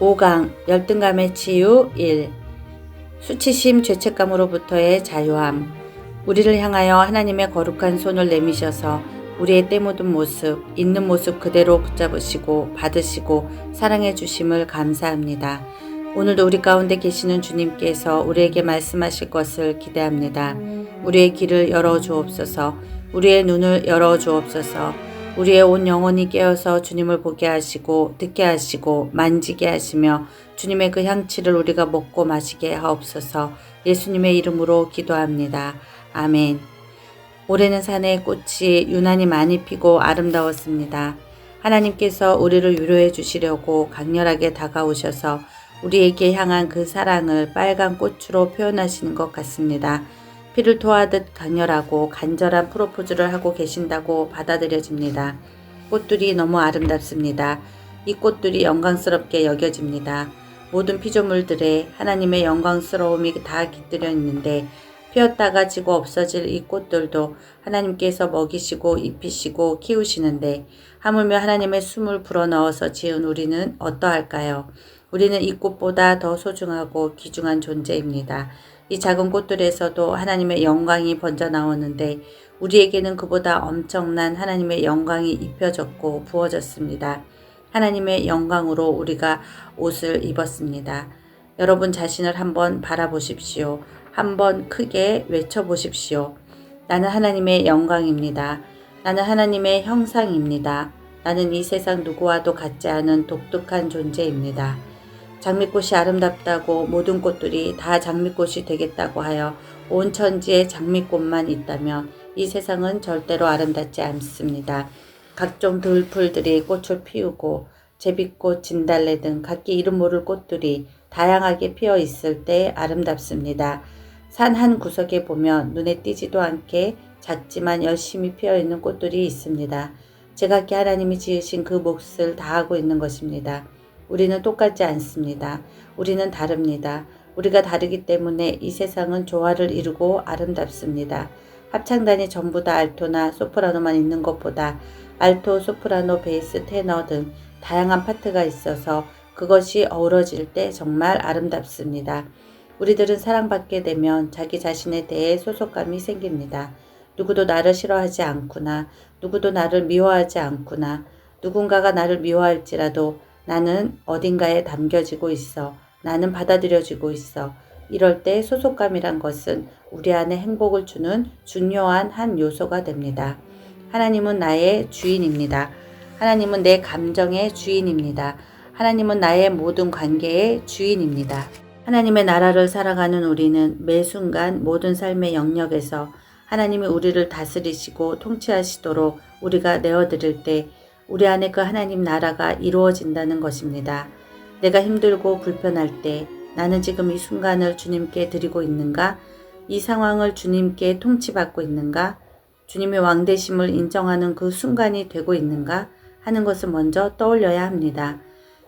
5강 열등감의 치유 1 수치심 죄책감으로부터의 자유함 우리를 향하여 하나님의 거룩한 손을 내미셔서 우리의 때 묻은 모습, 있는 모습 그대로 붙잡으시고 받으시고 사랑해 주심을 감사합니다. 오늘도 우리 가운데 계시는 주님께서 우리에게 말씀하실 것을 기대합니다. 우리의 길을 열어 주옵소서, 우리의 눈을 열어 주옵소서, 우리의 온 영혼이 깨어서 주님을 보게 하시고 듣게 하시고 만지게 하시며 주님의 그 향취를 우리가 먹고 마시게 하옵소서 예수님의 이름으로 기도합니다. 아멘. 올해는 산의 꽃이 유난히 많이 피고 아름다웠습니다. 하나님께서 우리를 위로해 주시려고 강렬하게 다가오셔서 우리에게 향한 그 사랑을 빨간 꽃으로 표현하시는 것 같습니다. 피를 토하듯 강렬하고 간절한 프로포즈를 하고 계신다고 받아들여집니다. 꽃들이 너무 아름답습니다. 이 꽃들이 영광스럽게 여겨집니다. 모든 피조물들의 하나님의 영광스러움이 다 깃들여 있는데 피었다가 지고 없어질 이 꽃들도 하나님께서 먹이시고 입히시고 키우시는데 하물며 하나님의 숨을 불어넣어서 지은 우리는 어떠할까요? 우리는 이 꽃보다 더 소중하고 귀중한 존재입니다. 이 작은 꽃들에서도 하나님의 영광이 번져 나오는데 우리에게는 그보다 엄청난 하나님의 영광이 입혀졌고 부어졌습니다. 하나님의 영광으로 우리가 옷을 입었습니다. 여러분 자신을 한번 바라보십시오. 한번 크게 외쳐보십시오. 나는 하나님의 영광입니다. 나는 하나님의 형상입니다. 나는 이 세상 누구와도 같지 않은 독특한 존재입니다. 장미꽃이 아름답다고 모든 꽃들이 다 장미꽃이 되겠다고 하여 온 천지에 장미꽃만 있다면 이 세상은 절대로 아름답지 않습니다. 각종 들풀들이 꽃을 피우고 제비꽃, 진달래 등 각기 이름 모를 꽃들이 다양하게 피어 있을 때 아름답습니다. 산 한 구석에 보면 눈에 띄지도 않게 작지만 열심히 피어 있는 꽃들이 있습니다. 제각기 하나님이 지으신 그 몫을 다하고 있는 것입니다. 우리는 똑같지 않습니다. 우리는 다릅니다. 우리가 다르기 때문에 이 세상은 조화를 이루고 아름답습니다. 합창단이 전부 다 알토나 소프라노만 있는 것보다 알토, 소프라노, 베이스, 테너 등 다양한 파트가 있어서 그것이 어우러질 때 정말 아름답습니다. 우리들은 사랑받게 되면 자기 자신에 대해 소속감이 생깁니다. 누구도 나를 싫어하지 않구나. 누구도 나를 미워하지 않구나. 누군가가 나를 미워할지라도 나는 어딘가에 담겨지고 있어. 나는 받아들여지고 있어. 이럴 때 소속감이란 것은 우리 안에 행복을 주는 중요한 한 요소가 됩니다. 하나님은 나의 주인입니다. 하나님은 내 감정의 주인입니다. 하나님은 나의 모든 관계의 주인입니다. 하나님의 나라를 살아가는 우리는 매 순간 모든 삶의 영역에서 하나님이 우리를 다스리시고 통치하시도록 우리가 내어드릴 때 우리 안에 그 하나님 나라가 이루어진다는 것입니다. 내가 힘들고 불편할 때 나는 지금 이 순간을 주님께 드리고 있는가? 이 상황을 주님께 통치받고 있는가? 주님의 왕대심을 인정하는 그 순간이 되고 있는가? 하는 것을 먼저 떠올려야 합니다.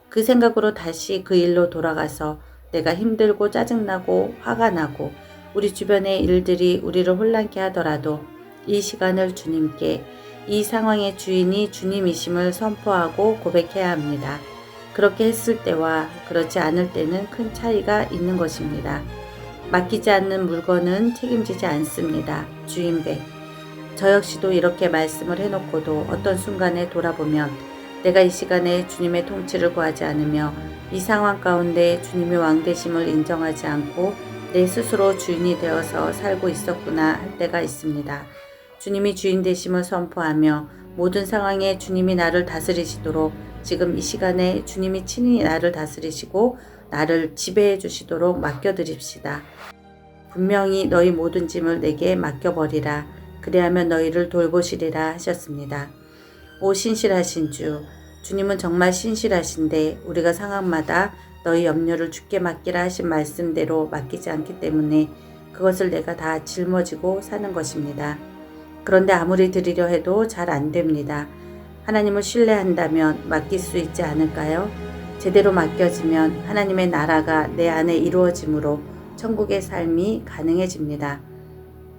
그 생각으로 다시 그 일로 돌아가서 내가 힘들고 짜증나고 화가 나고 우리 주변의 일들이 우리를 혼란케 하더라도 이 시간을 주님께 이 상황의 주인이 주님이심을 선포하고 고백해야 합니다. 그렇게 했을 때와 그렇지 않을 때는 큰 차이가 있는 것입니다. 맡기지 않는 물건은 책임지지 않습니다. 주인배. 저 역시도 이렇게 말씀을 해놓고도 어떤 순간에 돌아보면 내가 이 시간에 주님의 통치를 구하지 않으며 이 상황 가운데 주님의 왕되심을 인정하지 않고 내 스스로 주인이 되어서 살고 있었구나 할 때가 있습니다. 주님이 주인 되심을 선포하며 모든 상황에 주님이 나를 다스리시도록 지금 이 시간에 주님이 친히 나를 다스리시고 나를 지배해 주시도록 맡겨드립시다. 분명히 너희 모든 짐을 내게 맡겨버리라. 그리하면 너희를 돌보시리라 하셨습니다. 오 신실하신 주, 주님은 정말 신실하신데 우리가 상황마다 너희 염려를 주께 맡기라 하신 말씀대로 맡기지 않기 때문에 그것을 내가 다 짊어지고 사는 것입니다. 그런데 아무리 드리려 해도 잘 안 됩니다. 하나님을 신뢰한다면 맡길 수 있지 않을까요? 제대로 맡겨지면 하나님의 나라가 내 안에 이루어지므로 천국의 삶이 가능해집니다.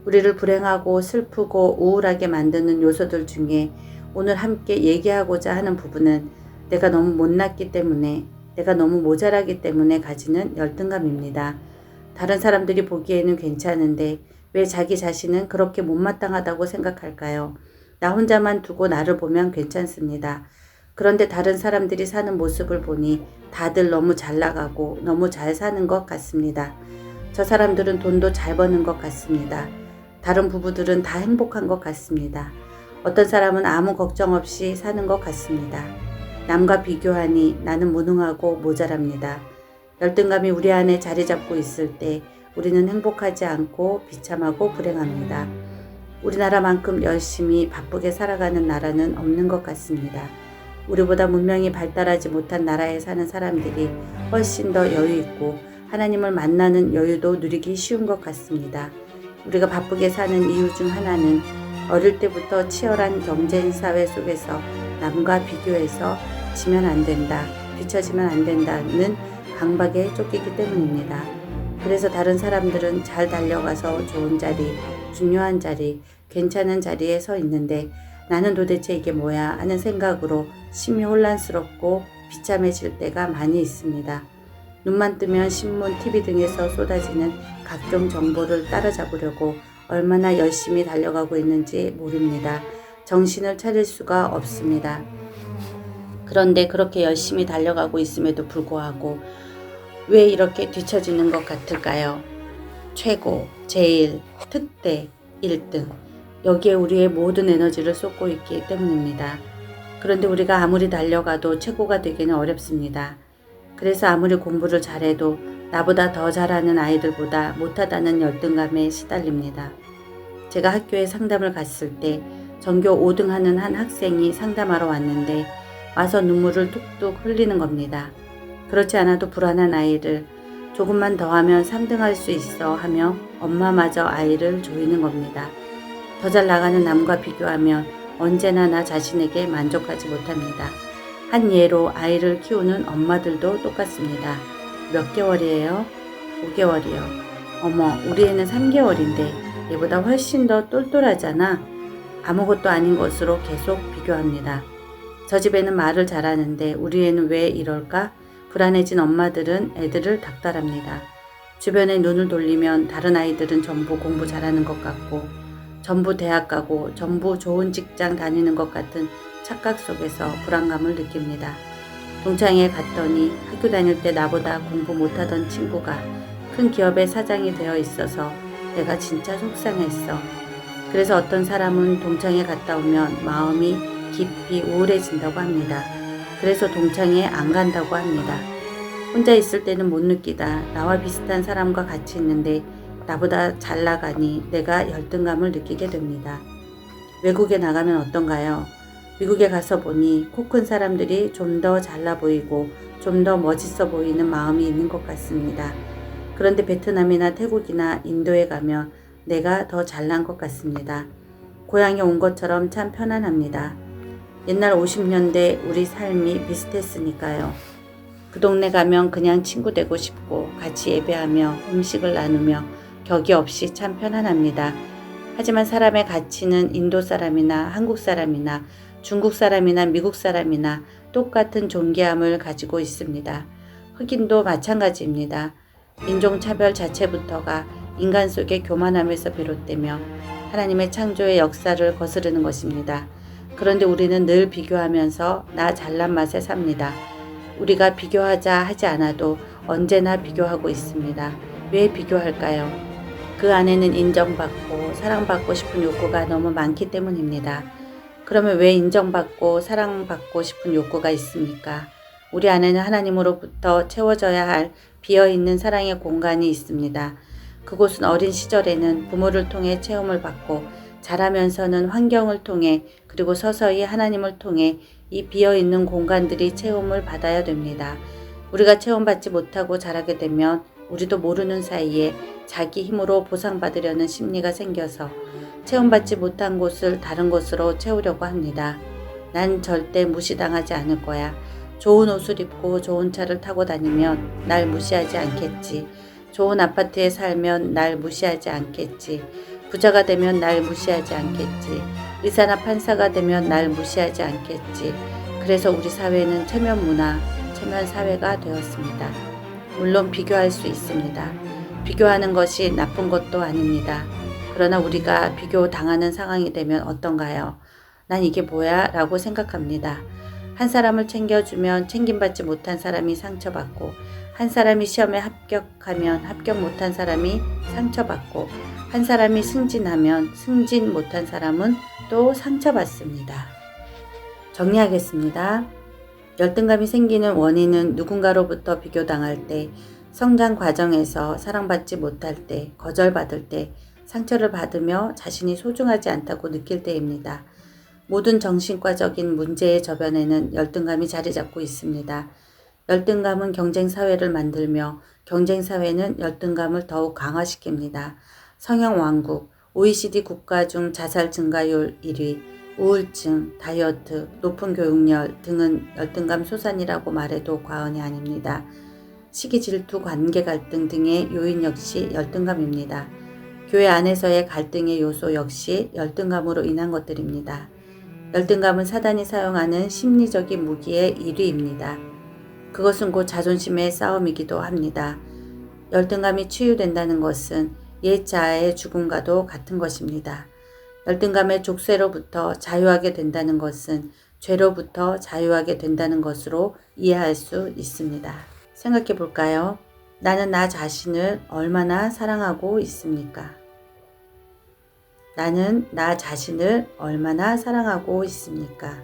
우리를 불행하고 슬프고 우울하게 만드는 요소들 중에 오늘 함께 얘기하고자 하는 부분은 내가 너무 못났기 때문에 내가 너무 모자라기 때문에 가지는 열등감입니다. 다른 사람들이 보기에는 괜찮은데 왜 자기 자신은 그렇게 못마땅하다고 생각할까요? 나 혼자만 두고 나를 보면 괜찮습니다. 그런데 다른 사람들이 사는 모습을 보니 다들 너무 잘 나가고 너무 잘 사는 것 같습니다. 저 사람들은 돈도 잘 버는 것 같습니다. 다른 부부들은 다 행복한 것 같습니다. 어떤 사람은 아무 걱정 없이 사는 것 같습니다. 남과 비교하니 나는 무능하고 모자랍니다. 열등감이 우리 안에 자리 잡고 있을 때 우리는 행복하지 않고 비참하고 불행합니다. 우리나라만큼 열심히 바쁘게 살아가는 나라는 없는 것 같습니다. 우리보다 문명이 발달하지 못한 나라에 사는 사람들이 훨씬 더 여유 있고 하나님을 만나는 여유도 누리기 쉬운 것 같습니다. 우리가 바쁘게 사는 이유 중 하나는 어릴 때부터 치열한 경쟁 사회 속에서 남과 비교해서 지면 안 된다, 뒤처지면 안 된다는 강박에 쫓기기 때문입니다. 그래서 다른 사람들은 잘 달려가서 좋은 자리, 중요한 자리, 괜찮은 자리에 서 있는데 나는 도대체 이게 뭐야 하는 생각으로 심히 혼란스럽고 비참해질 때가 많이 있습니다. 눈만 뜨면 신문, TV 등에서 쏟아지는 각종 정보를 따라잡으려고 얼마나 열심히 달려가고 있는지 모릅니다. 정신을 차릴 수가 없습니다. 그런데 그렇게 열심히 달려가고 있음에도 불구하고 왜 이렇게 뒤처지는 것 같을까요? 최고, 제일, 특대, 1등. 여기에 우리의 모든 에너지를 쏟고 있기 때문입니다. 그런데 우리가 아무리 달려가도 최고가 되기는 어렵습니다. 그래서 아무리 공부를 잘해도 나보다 더 잘하는 아이들보다 못하다는 열등감에 시달립니다. 제가 학교에 상담을 갔을 때 전교 5등 하는 한 학생이 상담하러 왔는데 와서 눈물을 뚝뚝 흘리는 겁니다. 그렇지 않아도 불안한 아이를 조금만 더 하면 3등 할 수 있어 하며 엄마마저 아이를 조이는 겁니다. 더 잘 나가는 남과 비교하면 언제나 나 자신에게 만족하지 못합니다. 한 예로 아이를 키우는 엄마들도 똑같습니다. 몇 개월이에요? 5개월이요. 어머, 우리 애는 3개월인데 얘보다 훨씬 더 똘똘하잖아. 아무것도 아닌 것으로 계속 비교합니다. 저 집에는 말을 잘하는데 우리 애는 왜 이럴까? 불안해진 엄마들은 애들을 닥달합니다. 주변에 눈을 돌리면 다른 아이들은 전부 공부 잘하는 것 같고, 전부 대학 가고, 전부 좋은 직장 다니는 것 같은 착각 속에서 불안감을 느낍니다. 동창회에 갔더니 학교 다닐 때 나보다 공부 못하던 친구가 큰 기업의 사장이 되어 있어서 내가 진짜 속상했어. 그래서 어떤 사람은 동창회 갔다 오면 마음이 깊이 우울해진다고 합니다. 그래서 동창회 안 간다고 합니다. 혼자 있을 때는 못 느끼다. 나와 비슷한 사람과 같이 있는데 나보다 잘 나가니 내가 열등감을 느끼게 됩니다. 외국에 나가면 어떤가요? 미국에 가서 보니 코 큰 사람들이 좀 더 잘나 보이고 좀 더 멋있어 보이는 마음이 있는 것 같습니다. 그런데 베트남이나 태국이나 인도에 가면 내가 더 잘난 것 같습니다. 고향에 온 것처럼 참 편안합니다. 옛날 50년대 우리 삶이 비슷했으니까요. 그 동네 가면 그냥 친구 되고 싶고 같이 예배하며 음식을 나누며 격이 없이 참 편안합니다. 하지만 사람의 가치는 인도 사람이나 한국 사람이나 중국 사람이나 미국 사람이나 똑같은 존귀함을 가지고 있습니다. 흑인도 마찬가지입니다. 인종차별 자체부터가 인간 속의 교만함에서 비롯되며 하나님의 창조의 역사를 거스르는 것입니다. 그런데 우리는 늘 비교하면서 나 잘난 맛에 삽니다. 우리가 비교하자 하지 않아도 언제나 비교하고 있습니다. 왜 비교할까요? 그 안에는 인정받고 사랑받고 싶은 욕구가 너무 많기 때문입니다. 그러면 왜 인정받고 사랑받고 싶은 욕구가 있습니까? 우리 안에는 하나님으로부터 채워져야 할 비어있는 사랑의 공간이 있습니다. 그곳은 어린 시절에는 부모를 통해 체험을 받고 자라면서는 환경을 통해 그리고 서서히 하나님을 통해 이 비어 있는 공간들이 체험을 받아야 됩니다. 우리가 체험받지 못하고 자라게 되면 우리도 모르는 사이에 자기 힘으로 보상받으려는 심리가 생겨서 체험받지 못한 곳을 다른 곳으로 채우려고 합니다. 난 절대 무시당하지 않을 거야. 좋은 옷을 입고 좋은 차를 타고 다니면 날 무시하지 않겠지. 좋은 아파트에 살면 날 무시하지 않겠지. 부자가 되면 날 무시하지 않겠지. 의사나 판사가 되면 날 무시하지 않겠지. 그래서 우리 사회는 체면 문화, 체면 사회가 되었습니다. 물론 비교할 수 있습니다. 비교하는 것이 나쁜 것도 아닙니다. 그러나 우리가 비교 당하는 상황이 되면 어떤가요? 난 이게 뭐야? 라고 생각합니다. 한 사람을 챙겨주면 챙김받지 못한 사람이 상처받고, 한 사람이 시험에 합격하면 합격 못한 사람이 상처받고, 한 사람이 승진하면 승진 못한 사람은 또 상처받습니다. 정리하겠습니다. 열등감이 생기는 원인은 누군가로부터 비교당할 때, 성장 과정에서 사랑받지 못할 때, 거절받을 때, 상처를 받으며 자신이 소중하지 않다고 느낄 때입니다. 모든 정신과적인 문제의 저변에는 열등감이 자리 잡고 있습니다. 열등감은 경쟁 사회를 만들며 경쟁 사회는 열등감을 더욱 강화시킵니다. 성형 왕국, OECD 국가 중 자살 증가율 1위, 우울증, 다이어트, 높은 교육열 등은 열등감 소산이라고 말해도 과언이 아닙니다. 시기 질투, 관계 갈등 등의 요인 역시 열등감입니다. 교회 안에서의 갈등의 요소 역시 열등감으로 인한 것들입니다. 열등감은 사단이 사용하는 심리적인 무기의 1위입니다. 그것은 곧 자존심의 싸움이기도 합니다. 열등감이 치유된다는 것은 옛 자아의 죽음과도 같은 것입니다. 열등감의 족쇄로부터 자유하게 된다는 것은 죄로부터 자유하게 된다는 것으로 이해할 수 있습니다. 생각해 볼까요? 나는 나 자신을 얼마나 사랑하고 있습니까? 나는 나 자신을 얼마나 사랑하고 있습니까?